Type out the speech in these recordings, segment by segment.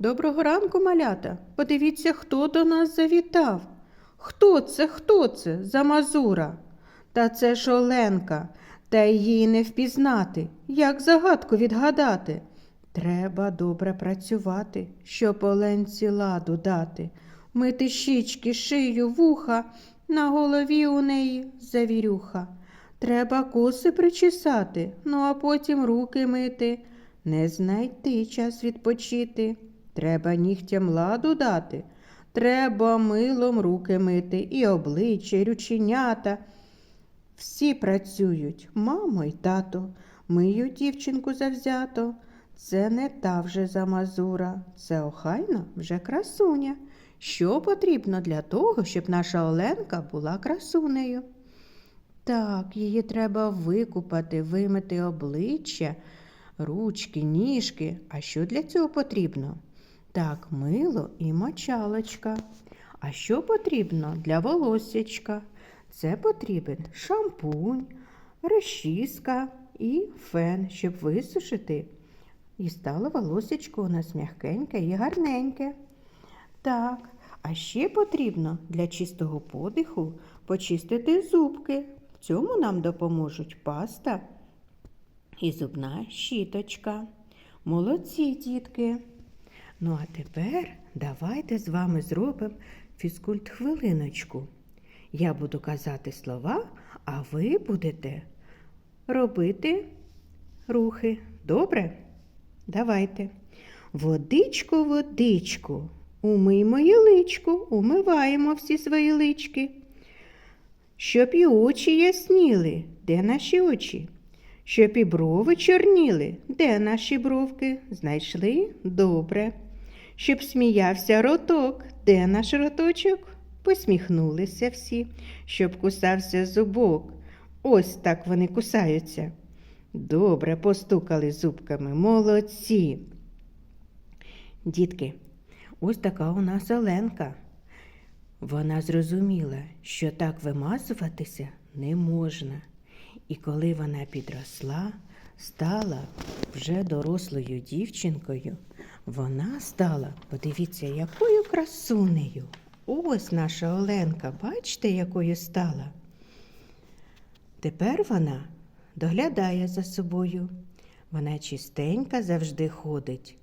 Доброго ранку, малята. Подивіться, хто до нас завітав. Хто це, хто це за мазура? Та це ж Оленка, та її не впізнати. Як загадку відгадати? Треба добре працювати, щоб Оленці ладу дати. Мити щічки, шию, вуха, на голові у неї завірюха. Треба коси причесати, ну а потім руки мити. Не знайти час відпочити. Треба нігтям ладу дати. Треба милом руки мити, і обличчя, і рученята. Всі працюють, мамо й тато, миють дівчинку завзято. Це не та вже замазура, це охайна вже красуня. Що потрібно для того, щоб наша Оленка була красунею? Так, її треба викупати, вимити обличчя, ручки, ніжки. А що для цього потрібно? Так, мило і мочалочка. А що потрібно для волоссячка? Це потрібен шампунь, розчіска і фен, щоб висушити. І стало волосечко у нас м'ягкеньке і гарненьке. Так, а ще потрібно для чистого подиху почистити зубки. В цьому нам допоможуть паста і зубна щіточка. Молодці, дітки. Ну а тепер давайте з вами зробимо фізкульт хвилиночку. Я буду казати слова, а ви будете робити рухи. Добре? Давайте. Водичко, водичку, умий моє личко, умиваємо всі свої лички. Щоб і очі ясніли, де наші очі? Щоб і брови чорніли, де наші бровки? Знайшли? Добре. Щоб сміявся роток, де наш роточок? Посміхнулися всі, щоб кусався зубок. Ось так вони кусаються. Добре постукали зубками, молодці. Дітки, ось така у нас Оленка. Вона зрозуміла, що так вимазуватися не можна. І коли вона підросла, стала вже дорослою дівчинкою, вона стала, подивіться, якою красунею. Ось наша Оленка, бачите, якою стала. Тепер вона доглядає за собою. Вона чистенька завжди ходить,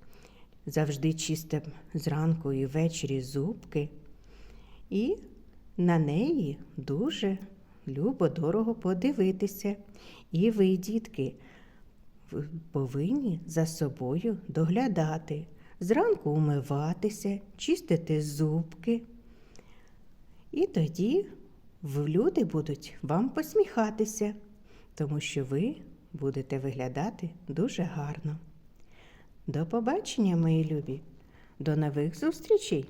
завжди чисте зранку і ввечері зубки. І на неї дуже любо дорого подивитися. І ви, дітки, повинні за собою доглядати, зранку умиватися, чистити зубки. І тоді люди будуть вам посміхатися, тому що ви будете виглядати дуже гарно. До побачення, мої любі! До нових зустрічей!